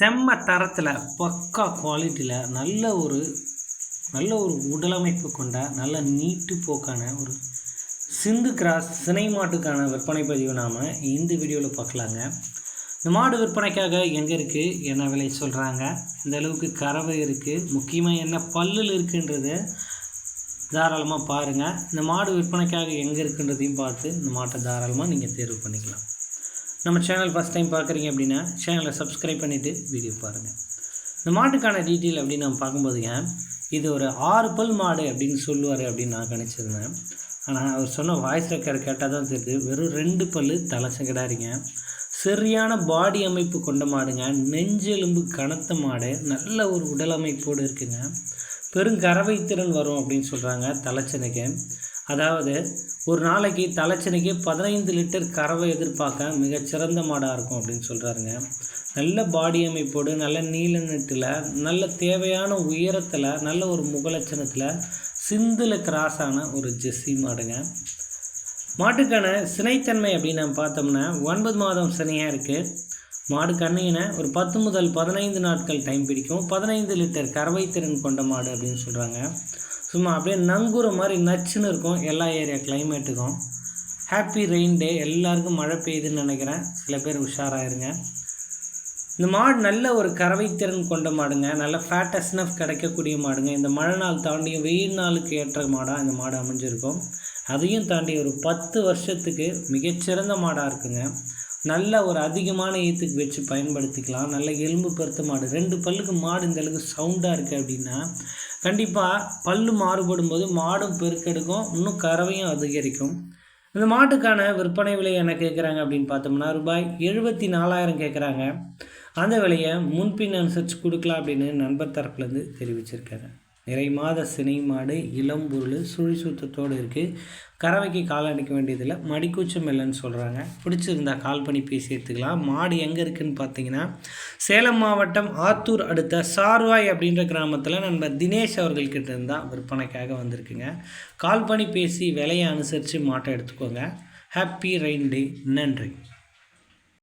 செம்ம தரத்தில் பக்கா குவாலிட்டியில் நல்ல ஒரு நல்ல ஒரு உடலமைப்பு கொண்ட நல்ல நீட்டு போக்கான ஒரு சிந்து கிராஸ் சினை மாட்டுக்கான விற்பனை பதிவு நாம் இந்த வீடியோவில் பார்க்கலாங்க. இந்த மாடு விற்பனைக்காக எங்கே இருக்குது என்ன விலை சொல்கிறாங்க இந்த அளவுக்கு கறவை இருக்குது முக்கியமாக என்ன பல்லில் இருக்குன்றது தாராளமாக பாருங்கள் இந்த மாடு விற்பனைக்காக எங்கே இருக்குன்றதையும் பார்த்து இந்த மாட்டை தாராளமாக நீங்கள் தேர்வு பண்ணிக்கலாம். நம்ம சேனல் ஃபஸ்ட் டைம் பார்க்குறீங்க அப்படின்னா சேனலை சப்ஸ்கிரைப் பண்ணிவிட்டு வீடியோ பாருங்கள் இந்த மாட்டுக்கான டீட்டெயில் அப்படின்னு நம்ம பார்க்கும்போதுங்க இது ஒரு ஆறு பல் மாடு அப்படின்னு சொல்லுவார் அப்படின்னு நான் கணிச்சிருந்தேன் ஆனால் அவர் சொன்ன வாய்ஸ் ரெக்கார்டு கேட்டால் தான் தெரியுது வெறும் ரெண்டு பல் தலைச்சங்கடாரிங்க சரியான பாடி அமைப்பு கொண்ட மாடுங்க நெஞ்செலும்பு கனத்த மாடு நல்ல ஒரு உடல் அமைப்போடு இருக்குங்க. பெருங்கறவை திறன் வரும் அப்படின்னு சொல்கிறாங்க தலைச்சனைக்கு அதாவது ஒரு நாளைக்கு தலைச்சனைக்கு பதினைந்து லிட்டர் கறவை எதிர்பார்க்க மிகச்சிறந்த மாடாக இருக்கும் அப்படின்னு சொல்கிறாருங்க நல்ல பாடி அமைப்போடு நல்ல நீல நெட்டில் நல்ல தேவையான உயரத்தில் நல்ல ஒரு முகலட்சணத்தில் சிந்தில் கிராஸான ஒரு ஜெஸ்ஸி மாடுங்க. மாட்டுக்கான சினைத்தன்மை அப்படின்னு நம்ம பார்த்தோம்னா ஒன்பது மாதம் சினையாக இருக்குது மாடு கண்ணையினை ஒரு பத்து முதல் பதினைந்து நாட்கள் டைம் பிடிக்கும். பதினைந்து லிட்டர் கறவை திறன் கொண்ட மாடு அப்படின்னு சொல்கிறாங்க சும்மா அப்படியே நங்குற மாதிரி நச்சுன்னு இருக்கும் எல்லா ஏரியா கிளைமேட்டுக்கும் ஹாப்பி ரெயின் டே எல்லாருக்கும் மழை பெய்யுதுன்னு நினைக்கிறேன். சில பேர் உஷாராயிருங்க. இந்த மாடு நல்ல ஒரு கறவைத்திறன் கொண்ட மாடுங்க. நல்ல ஃபேட்டஸ்னஃப் கிடைக்கக்கூடிய மாடுங்க. இந்த மழை நாள் தாண்டியும் வெயில் நாளுக்கு ஏற்ற மாடாக இந்த மாடு அமைஞ்சிருக்கும். அதையும் தாண்டி ஒரு பத்து வருஷத்துக்கு மிகச்சிறந்த மாடாக இருக்குங்க. நல்ல ஒரு அதிகமான ஈத்துக்கு வச்சு பயன்படுத்திக்கலாம். நல்ல எலும்பு பெருத்த மாடு. ரெண்டு பல்லுக்கு மாடு இந்த அளவுக்கு சவுண்டாக இருக்குது அப்படின்னா கண்டிப்பாக பல்லு மாறுபடும் போது மாடும் பெருக்கெடுக்கும் இன்னும் கறவையும் அதிகரிக்கும். இந்த மாட்டுக்கான விற்பனை விலை என்ன கேட்குறாங்க அப்படின்னு பார்த்தோம்னா ரூபாய் எழுபத்தி நாலாயிரம் கேட்குறாங்க அந்த விலையை முன்பின் அனுசரித்து கொடுக்கலாம் அப்படின்னு நண்பர் தரப்புலேருந்து தெரிவிச்சிருக்காங்க நிறை மாத சினை மாடு இளம்பொருள் சுழி சுத்தத்தோடு இருக்குது கறவைக்கு கால் அடிக்க வேண்டியதில் மடிக்கூச்சம் இல்லைன்னு சொல்கிறாங்க பிடிச்சிருந்தா கால் பண்ணி பேசி எடுத்துக்கலாம். மாடு எங்கே இருக்குதுன்னு பார்த்தீங்கன்னா சேலம் மாவட்டம் ஆத்தூர் அடுத்த சார்வாய் அப்படின்ற கிராமத்தில் நண்பர் தினேஷ் அவர்கள்கிட்ட இருந்தால் விற்பனைக்காக வந்திருக்குங்க. கால் பண்ணி பேசி விலையை அனுசரித்து மாட்டை எடுத்துக்கோங்க. ஹாப்பி ரெயின் டே நன்றி.